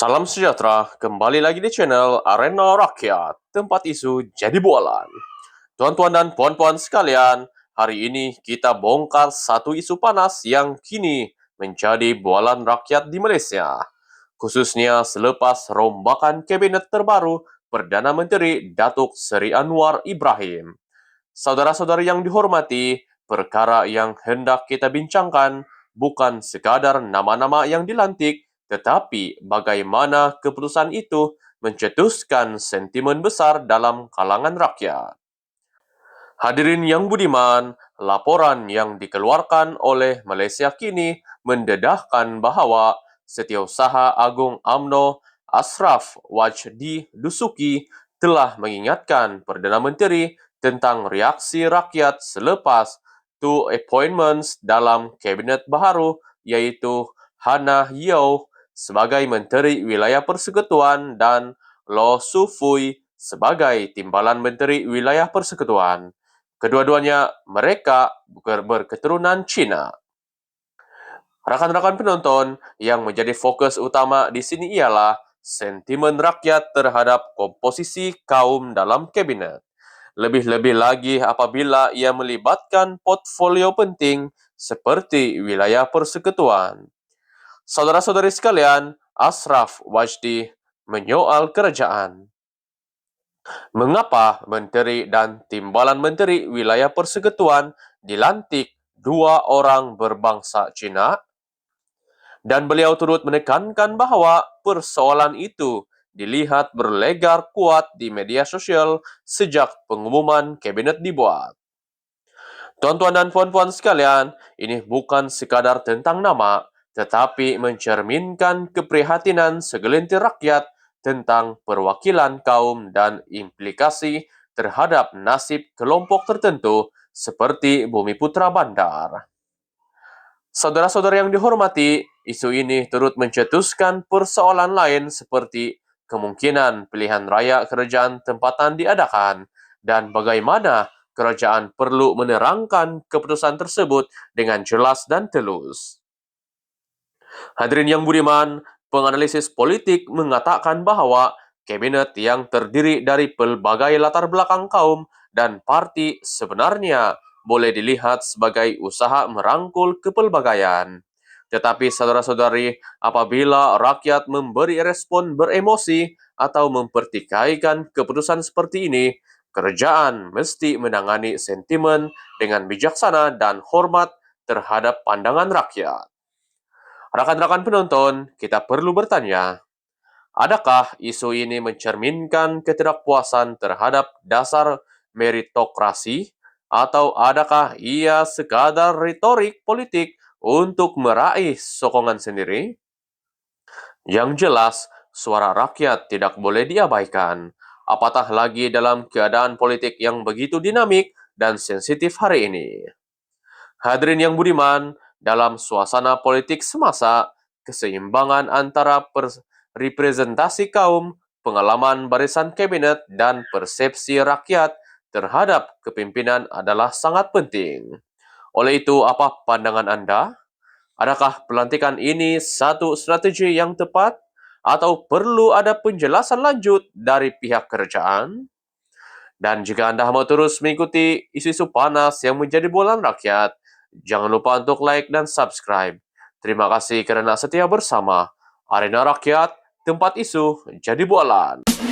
Salam sejahtera, kembali lagi di channel Arena Rakyat, tempat isu jadi bualan. Tuan-tuan dan puan-puan sekalian, hari ini kita bongkar satu isu panas yang kini menjadi bualan rakyat di Malaysia. Khususnya selepas rombakan kabinet terbaru Perdana Menteri Datuk Seri Anwar Ibrahim. Saudara-saudari yang dihormati, perkara yang hendak kita bincangkan bukan sekadar nama-nama yang dilantik, tetapi bagaimana keputusan itu mencetuskan sentimen besar dalam kalangan rakyat. Hadirin yang budiman, laporan yang dikeluarkan oleh Malaysia kini mendedahkan bahawa Setiausaha Agung AMNO Ashraf Wajdi Dusuki telah mengingatkan Perdana Menteri tentang reaksi rakyat selepas two appointments dalam kabinet baharu iaitu Hana Yeo sebagai Menteri Wilayah Persekutuan dan Lo Sufui sebagai Timbalan Menteri Wilayah Persekutuan. Kedua-duanya mereka berketurunan Cina. Rakan-rakan penonton, yang menjadi fokus utama di sini ialah sentimen rakyat terhadap komposisi kaum dalam kabinet. Lebih-lebih lagi apabila ia melibatkan portfolio penting seperti wilayah persekutuan. Saudara-saudari sekalian, Ashraf Wajdi menyoal kerajaan. Mengapa menteri dan timbalan menteri wilayah persekutuan dilantik dua orang berbangsa Cina? dan beliau turut menekankan bahawa persoalan itu dilihat berlegar kuat di media sosial sejak pengumuman kabinet dibuat. Tuan-tuan dan puan-puan sekalian, ini bukan sekadar tentang nama, tetapi mencerminkan keprihatinan segelintir rakyat tentang perwakilan kaum dan implikasi terhadap nasib kelompok tertentu seperti Bumi Putra Bandar. Saudara-saudara yang dihormati, isu ini turut mencetuskan persoalan lain seperti kemungkinan pilihan raya kerajaan tempatan diadakan dan bagaimana kerajaan perlu menerangkan keputusan tersebut dengan jelas dan telus. Hadirin yang budiman, penganalisis politik mengatakan bahawa kabinet yang terdiri dari pelbagai latar belakang kaum dan parti sebenarnya boleh dilihat sebagai usaha merangkul kepelbagaian. Tetapi saudara-saudari, apabila rakyat memberi respon beremosi atau mempertikaikan keputusan seperti ini, kerajaan mesti menangani sentimen dengan bijaksana dan hormat terhadap pandangan rakyat. Rakan-rakan penonton, kita perlu bertanya, adakah isu ini mencerminkan ketidakpuasan terhadap dasar meritokrasi atau adakah ia sekadar retorik politik untuk meraih sokongan sendiri? Yang jelas, suara rakyat tidak boleh diabaikan. Apatah lagi dalam keadaan politik yang begitu dinamik dan sensitif hari ini. Hadirin yang budiman, dalam suasana politik semasa, keseimbangan antara representasi kaum, pengalaman barisan kabinet dan persepsi rakyat terhadap kepimpinan adalah sangat penting. Oleh itu, apa pandangan anda? Adakah pelantikan ini satu strategi yang tepat atau perlu ada penjelasan lanjut dari pihak kerajaan? Dan jika anda mau terus mengikuti isu-isu panas yang menjadi bualan rakyat, jangan lupa untuk like dan subscribe. Terima kasih kerana setia bersama Arena Rakyat, tempat isu jadi bualan.